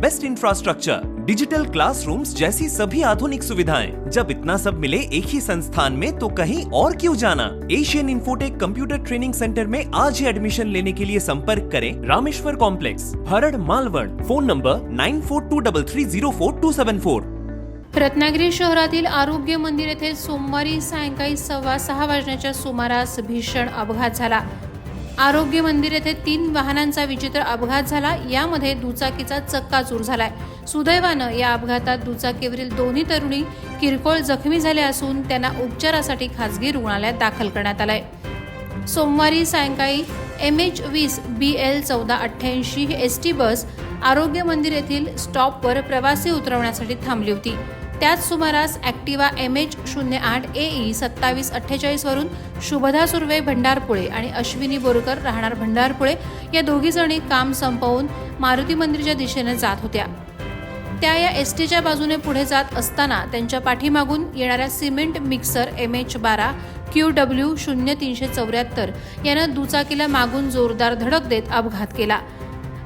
best infrastructure digital classrooms जैसी सभी आधुनिक सुविधाएं। जब इतना सब मिले एक ही संस्थान में तो कहीं और क्यों जाना? Asian Infotech computer training centre में आज ही एडमिशन लेने के लिए संपर्क करें Rameshwar complex हरड़ Malvan. Phone number nine four two double three zero four two seven four Ratnagiri शहरातील आरोग्य मंदिर येथे सोमवारी सायंकाळी सव्वा सहा वाजण्याच्या सुमारास भीषण अपघात झाला. आरोग्य मंदिर येथे तीन वाहनांचा विचित्र अपघात झाला. यामध्ये दुचाकीचा चक्काचूर झालाय. सुदैवानं या अपघातात दुचाकीवरील दोन्ही तरुणी किरकोळ जखमी झाल्या असून त्यांना उपचारासाठी खासगी रुग्णालयात दाखल करण्यात आलंय. सोमवारी सायंकाळी एम एच वीस बी एल चौदा अठ्ठ्याऐंशी एस टी बस आरोग्य मंदिर येथील स्टॉपवर प्रवासी उतरवण्यासाठी थांबली होती. त्याच सुमारास ॲक्टिवा एम एच शून्य आठ ए ई सत्तावीस अठ्ठेचाळीसवरून शुभदा सुर्वे भंडारपुळे आणि अश्विनी बोरकर राहणार भंडारपुळे या दोघीजणी काम संपवून मारुती मंदिरच्या दिशेने जात होत्या. त्या या एस टीच्या बाजूने पुढे जात असताना त्यांच्या पाठीमागून येणाऱ्या सिमेंट मिक्सर एम एच बारा क्यू डब्ल्यू शून्य तीनशे चौऱ्याहत्तर यानं दुचाकीला मागून जोरदार धडक देत अपघात केला.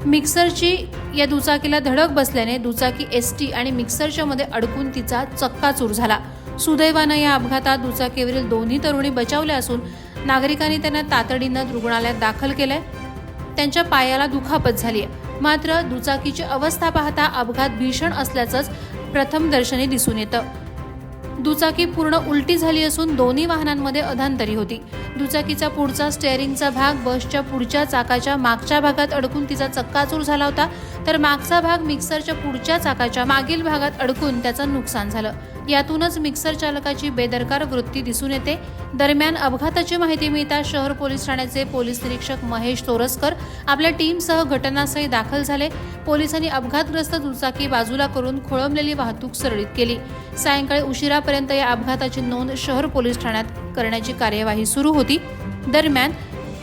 मिक्सरची या दुचाकीला धडक बसल्याने दुचाकी एस टी आणि मिक्सरच्या मध्ये अडकून तिचा चक्काचूर झाला. सुदैवानं या अपघातात दुचाकीवरील दोन्ही तरुणी बचावल्या असून नागरिकांनी त्यांना तातडीनं रुग्णालयात दाखल केलंय. त्यांच्या पायाला दुखापत झाली आहे मात्र दुचाकीची अवस्था पाहता अपघात भीषण असल्याचंच प्रथमदर्शनी दिसून येतं. दुचाकी पूर्ण उलटी झाली असून दोन्ही वाहनांमध्ये अधांतरी होती. दुचाकीचा पुढचा स्टेअरिंगचा भाग बसच्या पुढच्या चाकाच्या मागच्या भागात अडकून तिचा चक्काचूर झाला होता. तर मागचा भाग मिक्सरच्या पुढच्या चाकाच्या मागील भागात अडकून त्याचं नुकसान झालं. यातूनच मिक्सर चालकाची बेदरकार वृत्ती दिसून येते. दरम्यान अपघाताची माहिती मिळता शहर पोलीस ठाण्याचे पोलीस निरीक्षक महेश तोरसकर आपल्या टीमसह घटनास्थळी दाखल झाले. पोलिसांनी अपघातग्रस्त दुचाकी बाजूला करून खोळंबलेली वाहतूक सरळीत केली. सायंकाळी उशिरापर्यंत या अपघाताची नोंद शहर पोलीस ठाण्यात करण्याची कार्यवाही सुरू होती. दरम्यान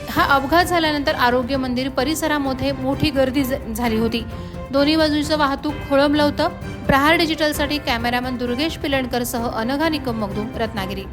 हा अपघात झाल्यानंतर आरोग्य मंदिर परिसरामध्ये मोठी गर्दी ज- झाली होती. दोन्ही बाजूचं वाहतूक खोळंबलं होतं. प्रहार डिजिटलसाठी कॅमेरामन दुर्गेश पिलणकरसह अनघा निकम मगदूम रत्नागिरी.